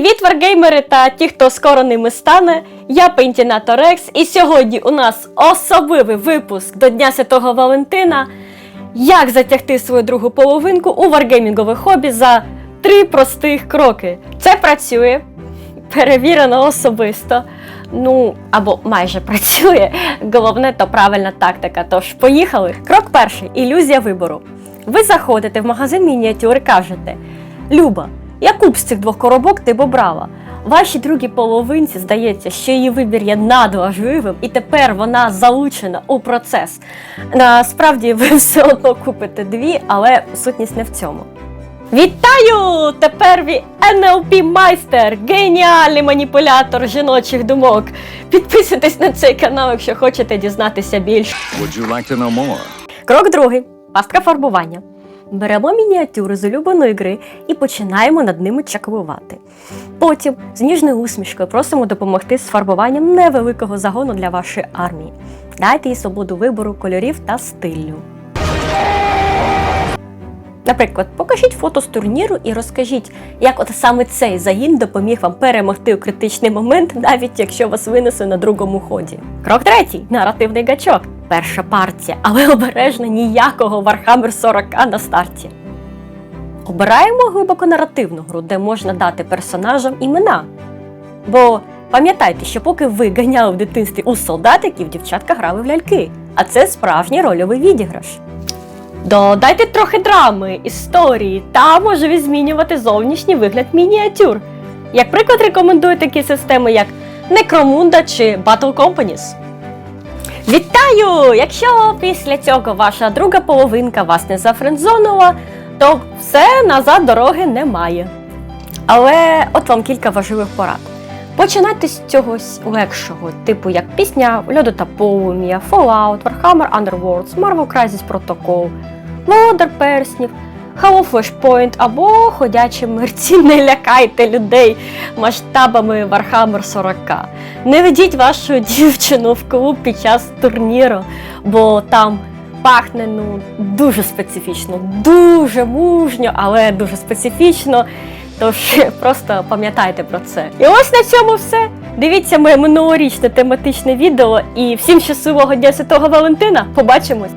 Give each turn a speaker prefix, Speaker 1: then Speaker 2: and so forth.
Speaker 1: Привіт, варгеймери та ті, хто скоро ними стане. Я Пентінато Рекс, і сьогодні у нас особливий випуск до Дня Святого Валентина. Як затягти свою другу половинку у варгеймінгове хобі за три простих кроки. Це працює, перевірено особисто. Ну, або майже працює. Головне то правильна тактика. Тож поїхали. Крок перший ілюзія вибору. Ви заходите в магазин мініатюр і кажете: Люба, яку б з цих двох коробок ти б обрала? Вашій другій половинці здається, що її вибір є надважливим, і тепер вона залучена у процес. Насправді ви все одно купите дві, але сутність не в цьому. Вітаю! Тепер ви NLP майстер, геніальний маніпулятор жіночих думок. Підписуйтесь на цей канал, якщо хочете дізнатися більше.
Speaker 2: Would you like to know more?
Speaker 1: Крок другий пастка фарбування. Беремо мініатюри з улюбленої гри і починаємо над ними чаклувати. Потім з ніжною усмішкою просимо допомогти з фарбуванням невеликого загону для вашої армії. Дайте їй свободу вибору кольорів та стилю. Наприклад, покажіть фото з турніру і розкажіть, як от саме цей загін допоміг вам перемогти у критичний момент, навіть якщо вас винесли на другому ході. Крок третій наративний гачок. Перша партія, але обережно ніякого Warhammer 40 на старті. Обираємо глибоко наративну гру, де можна дати персонажам імена. Бо пам'ятайте, що поки ви ганяли в дитинстві у солдатиків, дівчатка грали в ляльки, а це справжній рольовий відіграш. Додайте трохи драми, історії та можливість змінювати зовнішній вигляд мініатюр. Як приклад, рекомендую такі системи, як Necromunda чи Battle Companies. Вітаю! Якщо після цього ваша друга половинка вас не зафрендзонила, то все назад дороги немає. Але от вам кілька важливих порад. Починайте з чогось легшого, типу як пісня Льоду та полум'я, Fallout, Warhammer Underworlds, Marvel Crisis Protocol, Володар Перснів, Halo Flashpoint або Ходячі мерці. Не лякайте людей масштабами Warhammer 40. Не ведіть вашу дівчину в клуб під час турніру, бо там пахне ну дуже специфічно, дуже мужньо, але дуже специфічно. Тож просто пам'ятайте про це. І ось на цьому все. Дивіться моє минулорічне тематичне відео і всім щасливого дня Святого Валентина. Побачимось!